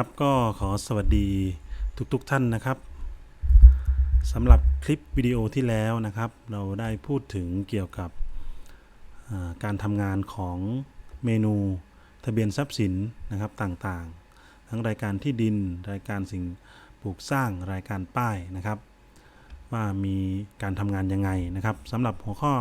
ครับก็ขอสวัสดีทุกๆทท่านนะครับสำหรับคลิปวิดีโอที่แล้วนะครับ เราได้พูดถึงเกี่ยวกับการทำงานของเมนูทะเบียนทรัพย์สินนะครับต่างๆ ทั้งรายการที่ดินรายการสิ่งปลูกสร้างรายการป้ายนะครับ ว่ามีการทำงานยังไงนะครับสำหรับหัวข้อ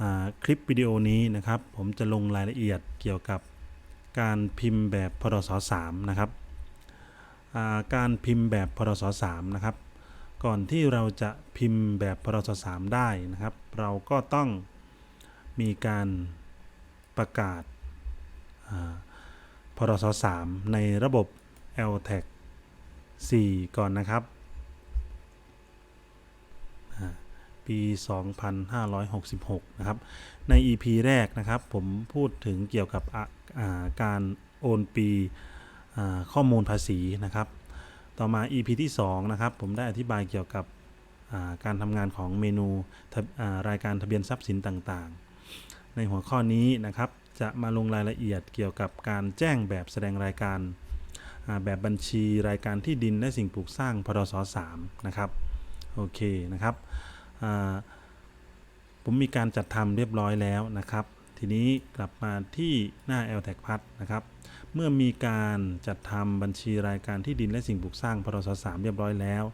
อคลิปวิดีโอนี้นะครับ ผมจะลงรายละเอียดเกี่ยวกับ การพิมพ์แบบพรส3นะครับการพิมพ์แบบพรส3นะครับ ก่อนที่เราจะพิมพ์แบบพรส3ได้นะครับ เราก็ต้องมีการประกาศพรส3ในระบบ LTAG 4ก่อนนะครับอ่า ปี 2566 นะครับ ใน EP แรกนะครับ ผมพูดถึงเกี่ยวกับการโอนปีข้อมูลภาษีนะครับ ต่อมา EP ที่ 2 นะครับ ผมได้อธิบายเกี่ยวกับการทำงานของเมนูรายการทะเบียนทรัพย์สินต่างๆ ในหัวข้อนี้นะครับจะมาลงรายละเอียดเกี่ยวกับการแจ้งแบบแสดงรายการ แบบบัญชีรายการที่ดินและสิ่งปลูกสร้างพรส3นะครับ โอเคนะครับ ผมมีการจัดทำเรียบร้อยแล้วนะครับ ทีนี้กลับมาที่หน้า l t a g พัดนะครับ เมื่อมีการจัดทำบัญชีรายการที่ดินและสิ่งปลูกสร้างพรส3เรียบร้อยแล้ว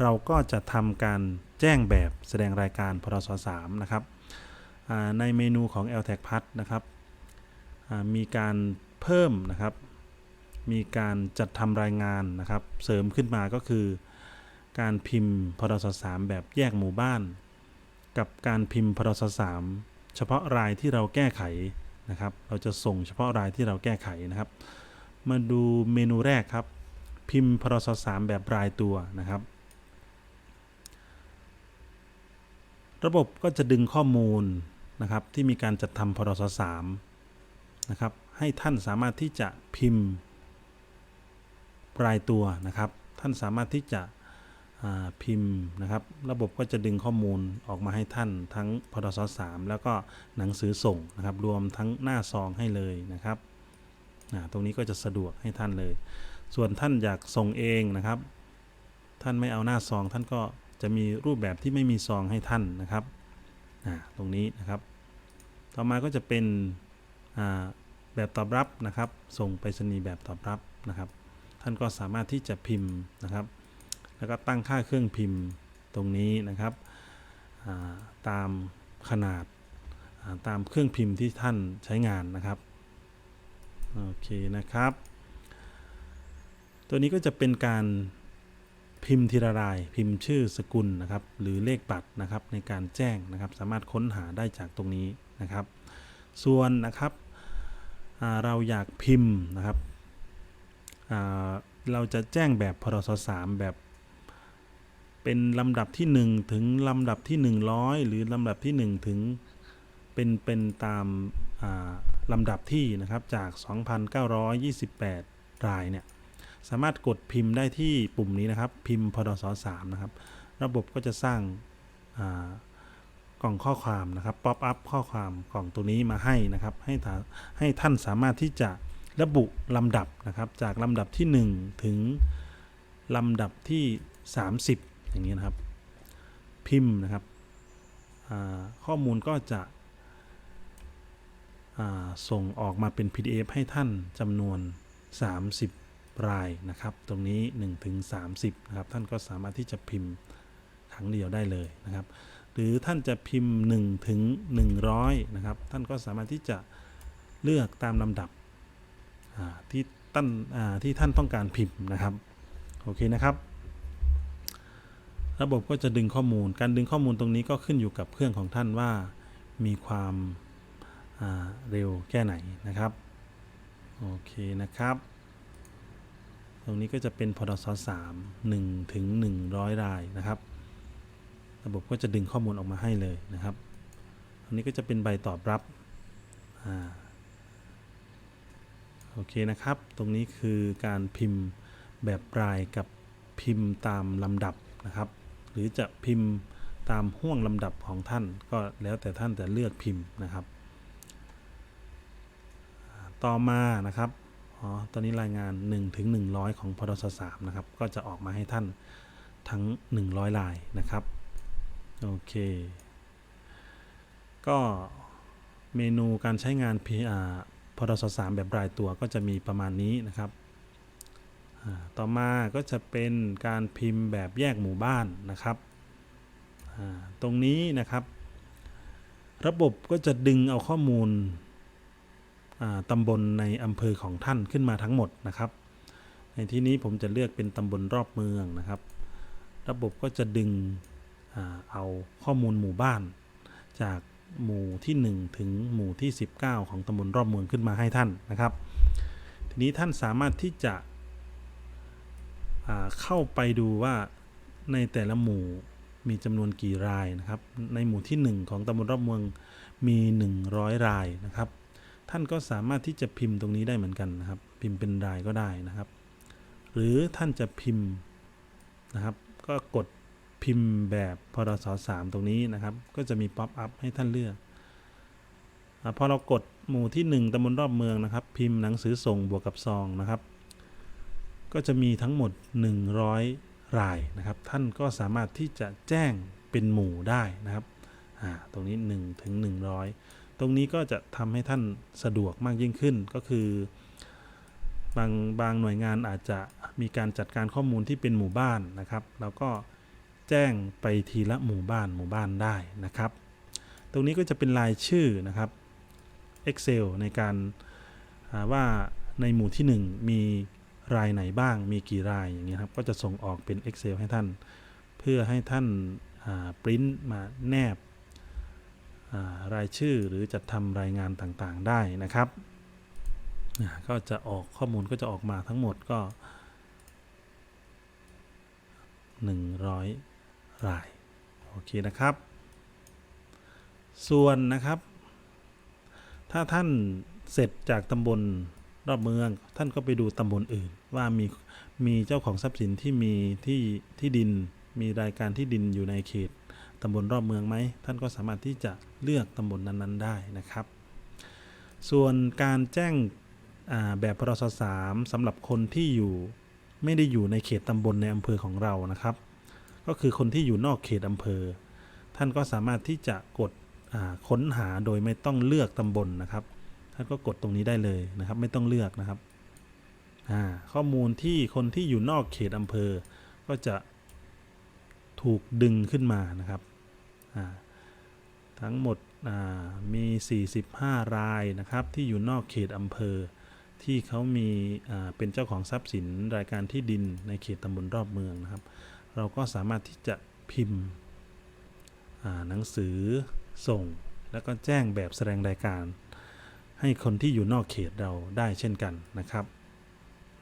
เราก็จะทำการแจ้งแบบแสดงรายการพรส3นะครับในเมนูของ l t a g พัดนะครับมีการเพิ่มนะครับ มีการจัดทำรายงานนะครับ เสริมขึ้นมาก็คือ การพิมพ์พรส3แบบแยกหมู่บ้าน กับการพิมพ์พรส3เฉพาะรายที่เราแก้ไขนะครับ เราจะส่งเฉพาะรายที่เราแก้ไขนะครับ มาดูเมนูแรกครับ พิมพ์พรส3แบบรายตัวนะครับ ระบบก็จะดึงข้อมูลนะครับที่มีการจัดทำพรส3นะครับ ให้ท่านสามารถที่จะพิมพ์รายตัวนะครับ ท่านสามารถที่จะ พิมพ์นะครับ ระบบก็จะดึงข้อมูลออกมาให้ท่านทั้งพศ3แล้วก็หนังสือส่งนะครับ รวมทั้งหน้าซองให้เลยนะครับตรงนี้ก็จะสะดวกให้ท่านเลย ส่วนท่านอยากส่งเองนะครับ ท่านไม่เอาหน้าซอง ท่านก็จะมีรูปแบบที่ไม่มีซองให้ท่านนะครับตรงนี้นะครับ ต่อมาก็จะเป็นแบบตอบรับนะครับ ส่งไปรษณีย์แบบตอบรับนะครับ ท่านก็สามารถที่จะพิมพ์นะครับ แล้วก็ตั้งค่าเครื่องพิมพ์ตรงนี้นะครับาตามขนาดาตามเครื่องพิมพ์ที่ท่านใช้งานนะครับโอเคนะครับ ตัวนี้ก็จะเป็นการพิมพ์ทีละราย พิมพ์ชื่อสกุลนะครับ หรือเลขบัตรนะครับในการแจ้งนะครับ สามารถค้นหาได้จากตรงนี้นะครับ ส่วนนะครับเราอยากพิมพ์นะครับเราจะแจ้งแบบพรส3แบบ เป็นลำดับที่ 1 ถึงลำดับที่ 100 หรือลำดับที่ 1 ถึงเป็นเป็นตามาลำดับที่นะครับจาก 2,928 รายเนี่ยสามารถกดพิมพ์ได้ที่ปุ่มนี้นะครับ พิมพ์พดส3นะครับ ระบบก็จะสร้างากล่องข้อความนะครับป๊อปอัพข้อความกล่องตัวนี้มาให้นะครับ ให้ท่าให้ท่านสามารถที่จะระบุลำดับนะครับ จากลำดับที่ 1 ถึงลำดับที่ 30 อย่างนี้นะครับ พิมพ์นะครับข้อมูลก็จะส่งออกมาเป็น PDF ให้ท่านจำนวน 30 รายนะครับ ตรงนี้1ถึง30 นะครับ ท่านก็สามารถที่จะพิมพ์ครั้งเดียวได้เลยนะครับ หรือท่านจะพิมพ์ 1 ถึง 100 นะครับ ท่านก็สามารถที่จะเลือกตามลำดับที่ท่านที่ท่านต้องการพิมพ์นะครับ โอเคนะครับ ระบบก็จะดึงข้อมูล การดึงข้อมูลตรงนี้ก็ขึ้นอยู่กับเครื่องของท่านว่ามีความาเร็วแค่ไหนนะครับ โอเคนะครับ ตรงนี้ก็จะเป็นพอดส3 1ถึง100รายนะครับ ระบบก็จะดึงข้อมูลออกมาให้เลยนะครับ อันนี้ก็จะเป็นใบตอบรับอโอเคนะครับ ตรงนี้คือการพิมพ์แบบรายกับพิมพ์ตามลำดับนะครับ หรือจะพิมพ์ตามห่วงลำดับของท่านก็แล้วแต่ท่านจะเลือกพิมพ์นะครับ ต่อมานะครับอ๋อตอนนี้รายงาน 1 ถึง 100 ของพรส3นะครับ ก็จะออกมาให้ท่านทั้ง 100 ลายนะครับ โอเค ก็เมนูการใช้งาน P- อ่าพรส3แบบรายตัวก็จะมีประมาณนี้นะครับ ต่อมาก็จะเป็นการพิมพ์แบบแยกหมู่บ้านนะครับ ตรงนี้นะครับ ระบบก็จะดึงเอาข้อมูลตำบลในอำเภอของท่านขึ้นมาทั้งหมดนะครับ ในที่นี้ผมจะเลือกเป็นตำบลรอบเมืองนะครับ ระบบก็จะดึงอเอาข้อมูลหมู่บ้าน จากหมู่ที่ 1 ถึงหมู่ที่ 19 ของตำบลรอบเมืองขึ้นมาให้ท่านนะครับ ทีนี้ท่านสามารถที่จะ เข้าไปดูว่าในแต่ละหมู่มีจำนวนกี่รายนะครับ ในหมู่ที่ 1 ของตำบลรอบเมืองมี 100 รายนะครับ ท่านก็สามารถที่จะพิมพ์ตรงนี้ได้เหมือนกันนะครับ พิมพ์เป็นรายก็ได้นะครับ หรือท่านจะพิมพ์นะครับ ก็กดพิมพ์แบบพรส3ตรงนี้นะครับ ก็จะมีป๊อปอัพให้ท่านเลือกอพอเรากดหมู่ที่ 1ตำบลรอบเมืองนะครับ พิมพ์หนังสือส่งบวกกับซองนะครับ ก็จะมีทั้งหมด 100 รายนะครับ ท่านก็สามารถที่จะแจ้งเป็นหมู่ได้นะครับตรงนี้1ถึง100 ตรงนี้ก็จะทำให้ท่านสะดวกมากยิ่งขึ้นก็คือบางบางหน่วยงานอาจจะมีการจัดการข้อมูลที่เป็นหมู่บ้านนะครับ แล้วก็แจ้งไปทีละหมู่บ้านหมู่บ้านได้นะครับ ตรงนี้ก็จะเป็นรายชื่อนะครับ Excel ในการาว่าในหมู่ที่ 1 มี รายไหนบ้าง มีกี่รายอย่างเงี้ยครับ ก็จะส่งออกเป็น Excel ให้ท่าน เพื่อให้ท่านปริ้นมาแนบอ่ารายชื่อหรือจัดทำรายงานต่างๆได้นะครับอ่าก็จะออกข้อมูลก็จะออกมาทั้งหมดก็ 100 ราย โอเคนะครับ ส่วนนะครับ ถ้าท่านเสร็จจากตำบล รอบเมือง ท่านก็ไปดูตำบลอื่น ว่ามีมีเจ้าของทรัพย์สินที่มีที่ที่ดิน มีรายการที่ดินอยู่ในเขตตำบลรอบเมืองไหม ท่านก็สามารถที่จะเลือกตำบลนั้นๆ ได้นะครับ ส่วนการแจ้งแบบพรสสามสำหรับคนที่อยู่ไม่ได้อยู่ในเขตตำบลในอำเภอของเรานะครับ ก็คือคนที่อยู่นอกเขตอำเภอ ท่านก็สามารถที่จะกดค้นหาโดยไม่ต้องเลือกตำบลนะครับ ท่านก็กดตรงนี้ได้เลยนะครับ ไม่ต้องเลือกนะครับข้อมูลที่คนที่อยู่นอกเขตอำเภอ ก็จะถูกดึงขึ้นมานะครับ ทั้งหมดอ่ามี 45 รายนะครับ ที่อยู่นอกเขตอำเภอ ที่เขามีเป็นเจ้าของทรัพย์สินรายการที่ดินในเขตตำบลรอบเมืองนะครับ เราก็สามารถที่จะพิมพ์หนังสือส่ง แล้วก็แจ้งแบบแสดงรายการ ให้คนที่อยู่นอกเขตเราได้เช่นกันนะครับ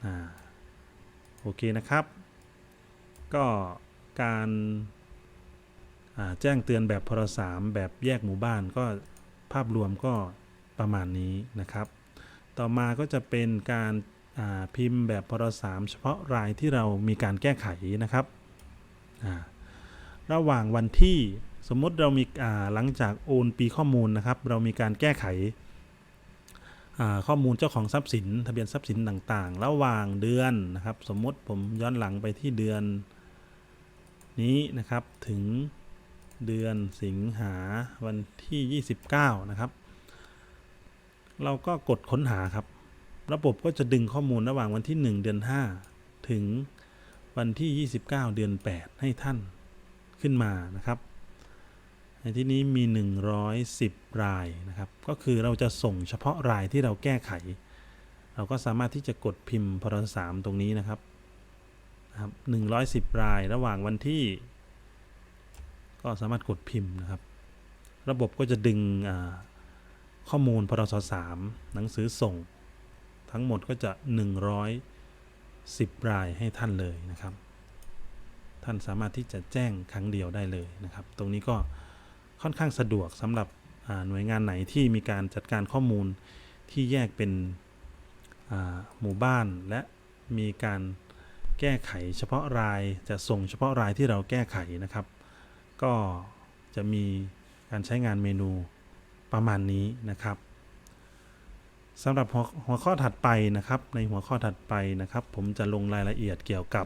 อ่าโอเคนะครับ ก็การแจ้งเตือนแบบพรสามแบบแยกหมู่บ้านก็ภาพรวมก็ประมาณนี้นะครับ ต่อมาก็จะเป็นการาพิมพ์แบบพรสามเฉพาะรายที่เรามีการแก้ไขนะครับระหว่างวันที่สมมติเรามีหลังจากโอนปีข้อมูลนะครับ เรามีการแก้ไข ข้อมูลเจ้าของทรัพย์สิน ทะเบียนทรัพย์สินต่างๆ ระหว่างเดือนนะครับ สมมติผมย้อนหลังไปที่เดือน นี้นะครับถึงเดือนสิงหาวันที่ 29 นะครับ เราก็กดค้นหาครับ ระบบก็จะดึงข้อมูลระหว่างวันที่ 1 เดือน 5 ถึงวันที่ 29 เดือน 8 ให้ท่านขึ้นมานะครับ ในที่นี้มี 110 รายนะครับ ก็คือเราจะส่งเฉพาะรายที่เราแก้ไข เราก็สามารถที่จะกดพิมพ์พรสามตรงนี้นะครับนะครับ 110 รายระหว่างวันที่ ก็สามารถกดพิมพ์นะครับ ระบบก็จะดึงข้อมูลพรสสามหนังสือส่ง ทั้งหมดก็จะ 110 รายให้ท่านเลยนะครับ ท่านสามารถที่จะแจ้งครั้งเดียวได้เลยนะครับ ตรงนี้ก็ ค่อนข้างสะดวกสำหรับหน่วยงานไหนที่มีการจัดการข้อมูลที่แยกเป็นหมู่บ้าน และมีการแก้ไขเฉพาะรายจะส่งเฉพาะรายที่เราแก้ไขนะครับ ก็จะมีการใช้งานเมนูประมาณนี้นะครับสำหรับหัวหัวข้อถัดไปนะครับ ในหัวข้อถัดไปนะครับ ผมจะลงรายละเอียดเกี่ยวกับ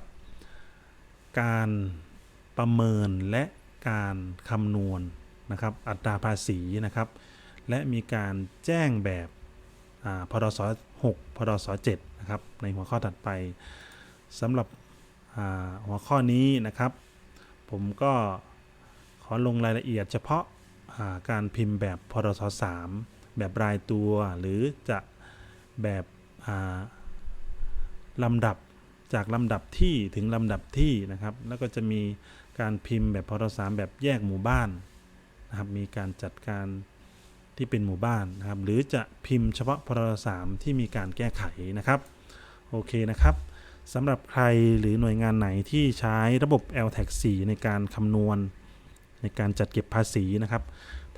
การประเมินและการคำนวณ นะครับอัตราภาษีนะครับ และมีการแจ้งแบบพรส6พรส7นะครับในหัวข้อถัดไปสำหรับหัวข้อนี้นะครับ ผมก็ขอลงรายละเอียดเฉพาะาการพิมพ์แบบพรส3แบบรายตัวหรือจะแบบลำดับจากลำดับที่ถึงลำดับที่นะครับ แล้วก็จะมีการพิมพ์แบบพรสแบบแยกหมู่บ้าน นะครับมีการจัดการที่เป็นหมู่บ้านนะครับ หรือจะพิมพ์เฉพาะพรสที่มีการแก้ไขนะครับโอเคนะครับสำหรับใครหรือหน่วยงานไหนที่ใช้ระบบ LTAX 4ในการคำนวณ ในการจัดเก็บภาษีนะครับ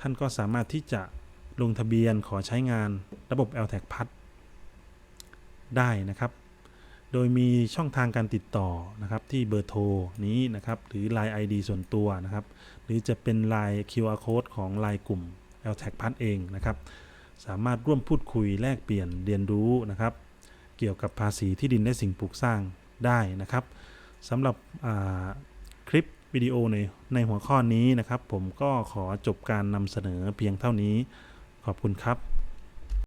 ท่านก็สามารถที่จะลงทะเบียนขอใช้งานระบบ LTAX พัดได้นะครับ โดยมีช่องทางการติดต่อนะครับที่เบอร์โทรนี้นะครับหรือ Line ID ส่วนตัวนะครับ หรือจะเป็น Line QR Code ของ Line กลุ่ม LTAX พัดเองนะครับ สามารถร่วมพูดคุยแลกเปลี่ยนเรียนรู้นะครับ เกี่ยวกับภาษีที่ดินและสิ่งปลูกสร้างได้นะครับสำหรับคลิปวิดีโอในในหัวข้อนี้นะครับ ผมก็ขอจบการนำเสนอเพียงเท่านี้ขอบคุณครับ